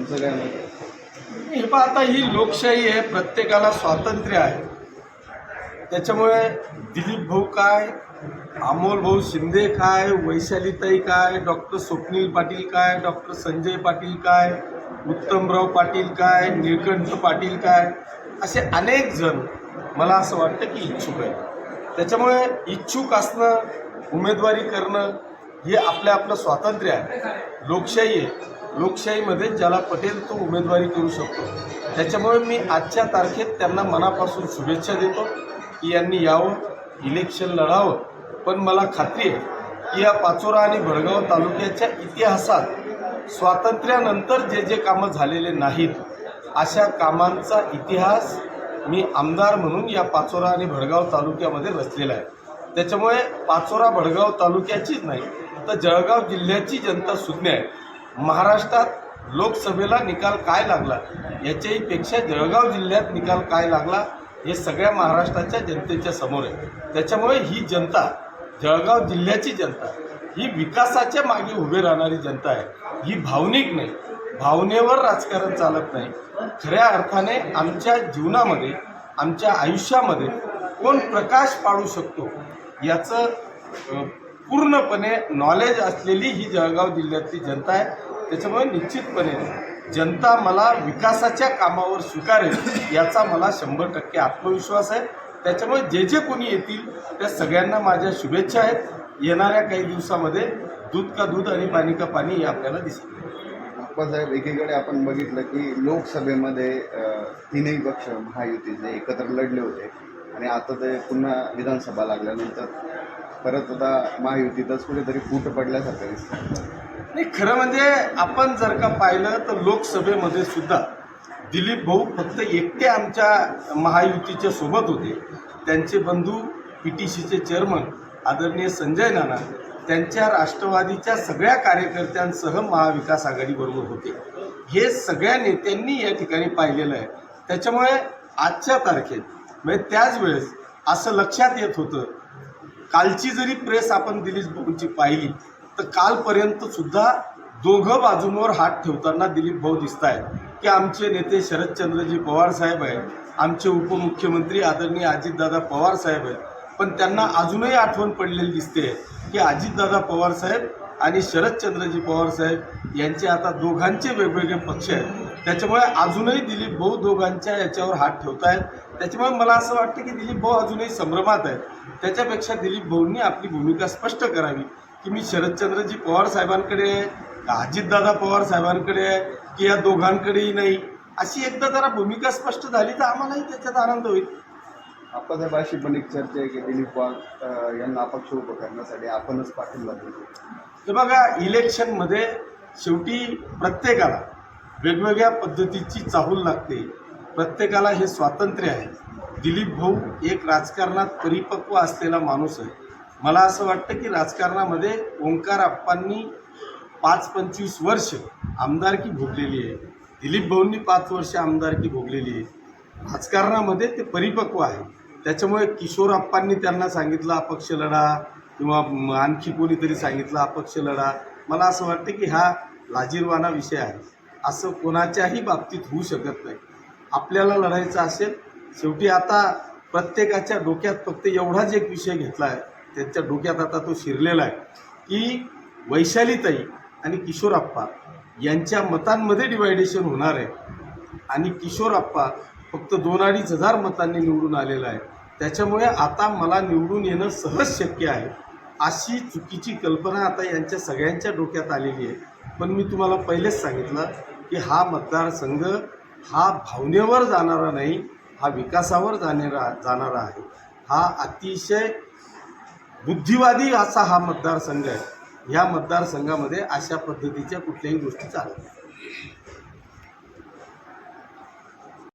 तुमचं काय मत हे पहा आता ही लोकशाही आहे प्रत्येकाला स्वातंत्र्य आहे. त्याच्यामुळे दिलीप भाऊ काय अमोल भाऊ शिंदे काय वैशालीताई काय डॉक्टर स्वप्नील पाटील काय डॉक्टर संजय पाटील काय उत्तमराव पाटील काय निळकंठ पाटील काय असे अनेक जण मला असं वाटतं की इच्छुक आहे त्याच्यामुळे इच्छुक असणं उमेदवारी करणं हे आपलं आपलं स्वातंत्र्य आहे. लोकशाही आहे. लोकशाहीमध्ये ज्याला पटेल तो उमेदवारी करू शकतो. त्याच्यामुळे मी आजच्या तारखेत त्यांना मनापासून शुभेच्छा देतो की यांनी यावं इलेक्शन लढावं. पण मला खात्री आहे की या पाचोरा आणि भडगाव तालुक्याच्या इतिहासात स्वातंत्र्यानंतर जे जे कामं झालेले नाहीत अशा कामांचा इतिहास मी आमदार म्हणून या पाचोरा आणि भडगाव तालुक्यामध्ये रचलेला आहे. त्याच्यामुळे पाचोरा भडगाव तालुक्याचीच नाही तर जळगाव जिल्ह्याची जनता सुज्ञ आहे. महाराष्ट्रात लोकसभेला निकाल काय लागला? याच्याहीपेक्षा जळगाव जिल्ह्यात निकाल काय लागला? हे सगळ्या महाराष्ट्राच्या जनतेच्या समोर आहे. त्याच्यामुळे ही जनता जळगाव जिल्ह्याची जनता ही विकासाच्या मागे उभे राहणारी जनता आहे. ही भावनिक नाही. भावनेवर राजकारण चालत नाही. खऱ्या अर्थाने आमच्या जीवनामध्ये आमच्या आयुष्यामध्ये कोण प्रकाश पाडू शकतो? याचं पूर्णपणे नॉलेज असलेली ही जळगाव जिल्ह्यातली जनता आहे. त्याच्यामुळे निश्चितपणे जनता मला विकासाच्या कामावर स्वीकारेल याचा मला शंभर टक्के आत्मविश्वास आहे. त्याच्यामुळे जे जे कोणी येतील त्या सगळ्यांना माझ्या शुभेच्छा आहेत. येणाऱ्या काही दिवसामध्ये दूध का दूध आणि पाणी का पाणी हे आपल्याला दिसेल. अप्पासाहेब एकीकडे आपण बघितलं की लोकसभेमध्ये तीनही पक्ष महायुतीचे एकत्र लढले होते. आणि आता ते पुन्हा विधानसभा लागल्यानंतर परत आता महायुतीतच कुठेतरी फूट पडल्यासारखं दिसतं नाही खरं म्हणजे आपण जर का पाहिलं तर लोकसभेमध्ये सुद्धा दिलीप भाऊ फक्त एकटे आमच्या महायुतीच्या सोबत होते. त्यांचे बंधू पी टी सीचे चेअरमन आदरणीय संजय नाना त्यांच्या राष्ट्रवादीच्या सगळ्या कार्यकर्त्यांसह महाविकास आघाडीबरोबर होते. हे सगळ्या नेत्यांनी या ठिकाणी पाहिलेलं आहे. त्याच्यामुळे आजच्या तारखेत म्हणजे त्याच वेळेस असं लक्षात येत होतं कालची जरी प्रेस आपण दिलीप भाऊंची पाहिली तर कालपर्यंत सुद्धा दोघं बाजूंवर हात ठेवताना दिलीप भाऊ दिसत आहेत की आमचे नेते शरदचंद्रजी पवार साहेब आहेत आमचे उपमुख्यमंत्री आदरणीय अजितदादा पवार साहेब आहेत. पण त्यांना अजूनही आठवण पडलेली दिसते की अजितदादा पवार साहेब आणि शरदचंद्रजी पवार साहेब यांचे आता दोघांचे वेगवेगळे पक्ष आहेत. त्याच्यामुळे अजूनही दिलीप भाऊ दोघांच्या याच्यावर हात ठेवत आहेत त्याच्यामुळे मला असं वाटतं की दिलीप भाऊ अजूनही संभ्रमात आहेत. त्याच्यापेक्षा दिलीप भाऊंनी आपली भूमिका स्पष्ट करावी. की मी शरदचंद्रजी पवार साहेबांकडे आहे का अजितदादा पवार साहेबांकडे आहे की या दोघांकडेही नाही? अशी एकदा जरा भूमिका स्पष्ट झाली तर आम्हालाही त्याच्यात आनंद होईल. अप्पासाहेब अशी पण एक चर्चा आहे की दिलीप वाघ अ, यांना अपक्ष उभं करण्यासाठी आपणच पाठिंबा देतो तर बघा इलेक्शनमध्ये शेवटी प्रत्येकाला वेगवेगळ्या पद्धतीची चाहूल लागते. प्रत्येकाला हे स्वातंत्र्य आहे. दिलीप भाऊ एक राजकारणात परिपक्व असलेला माणूस आहे. मला असं वाटतं की राजकारणामध्ये ओंकार अप्पांनी पाच पंचवीस वर्ष आमदारकी भोगलेली आहे. दिलीप भाऊंनी पाच वर्ष आमदारकी भोगलेली आहे. राजकारणामध्ये ते परिपक्व आहे. त्याच्यामुळे किशोर अप्पांनी त्यांना सांगितलं अपक्ष लढा किंवा म- आणखी कोणीतरी सांगितलं अपक्ष लढा. मला असं वाटतं की हा लाजीरवाना विषय आहे. असं कोणाच्याही बाबतीत होऊ शकत नाही. आपल्याला लढायचं असेल शेवटी आता प्रत्येकाच्या डोक्यात फक्त एवढाच एक विषय घेतला आहे त्यांच्या डोक्यात आता तो शिरलेला आहे की वैशालीताई आणि किशोरप्पा यांच्या मतांमध्ये डिवायडेशन होणार आहे. आणि किशोरप्पा फक्त दोन अडीच हजार मतांनी निवडून आलेला आहे. त्याच्यामुळे आता मला निवडून येणं सहज शक्य आहे अशी चुकीची कल्पना आता यांच्या सगळ्यांच्या डोक्यात आलेली आहे. पण मी तुम्हाला पहिलेच सांगितलं की हा मतदारसंघ हा भावनेवर जाणारा नाही हा विकासावर जाणारा जाणारा आहे. हा अतिशय बुद्धिवादी असा हा मतदारसंघ आहे. ह्या मतदारसंघामध्ये अशा पद्धतीच्या कुठल्याही गोष्टी चालत नाही.